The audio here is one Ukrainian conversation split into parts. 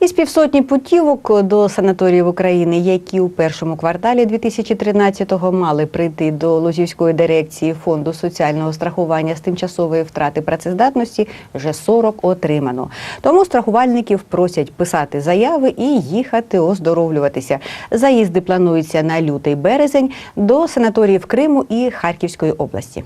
Із півсотні путівок до санаторіїв України, які у першому кварталі 2013-го мали прийти до Лозівської дирекції фонду соціального страхування з тимчасової втрати працездатності, вже 40 отримано. Тому страхувальників просять писати заяви і їхати оздоровлюватися. Заїзди плануються на лютий березень до санаторіїв Криму і Харківської області.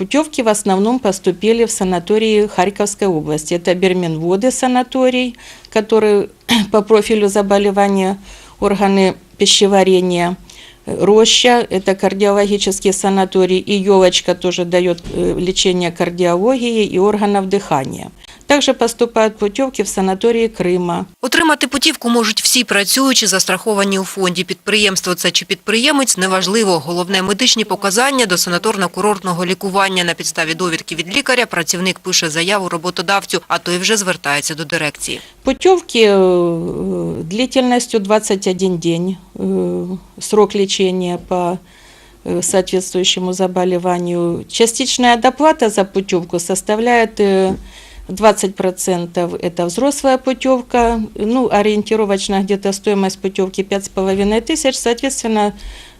Путевки в основном поступили в санатории Харьковской области. Это Берменводы санаторий, который по профилю заболевания органы пищеварения. Роща – это кардиологический санаторий, и елочка тоже дает э, лечение кардиологии и органов дыхания. Также поступают путевки в санатории Крыма. Отримати путівку можуть всі працюючі, застраховані у фонді. Підприємство це чи підприємець – неважливо. Головне – медичні показання до санаторно-курортного лікування. На підставі довідки від лікаря працівник пише заяву роботодавцю, а той вже звертається до дирекції. Путевки э, длительностью 21 день, э, срок лечения по э, соответствующему заболеванию. Частичная доплата за путевку составляет э, 20% это взрослая путевка, ну, ориентировочно где-то стоимость путевки 5,5 тысяч, соответственно,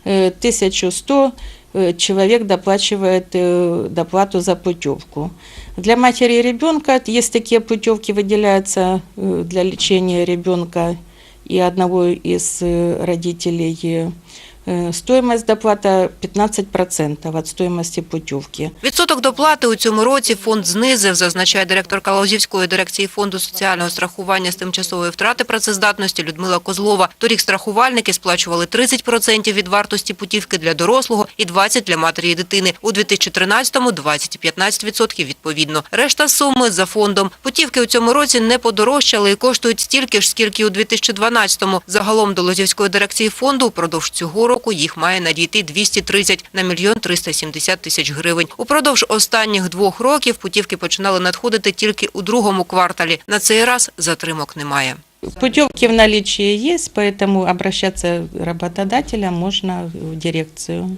э, 1100 э, человек доплачивает э, доплату за путевку. Для матери и ребенка есть такие путевки, выделяются э, для лечения ребенка и одного из э, родителей. э, Стоимость доплата 15% от стоимости путевки. Відсоток доплати у цьому році фонд знизив, зазначає директорка Лозівської дирекції фонду соціального страхування з тимчасової втрати працездатності Людмила Козлова. Торік страхувальники сплачували 30% від вартості путівки для дорослого і 20% для матері і дитини. У 2013-му 20 і 15% відповідно. Решта суми за фондом. Путівки у цьому році не подорожчали і коштують стільки ж, скільки у 2012-му. Загалом до Лозівської дирекції фонду упродовж цього року їх має надійти 230 на мільйон 370 тисяч гривень. Упродовж останніх двох років путівки починали надходити тільки у другому кварталі. На цей раз затримок немає. Путевки в наличии есть, поэтому обращаться к работодателям можно в дирекцию.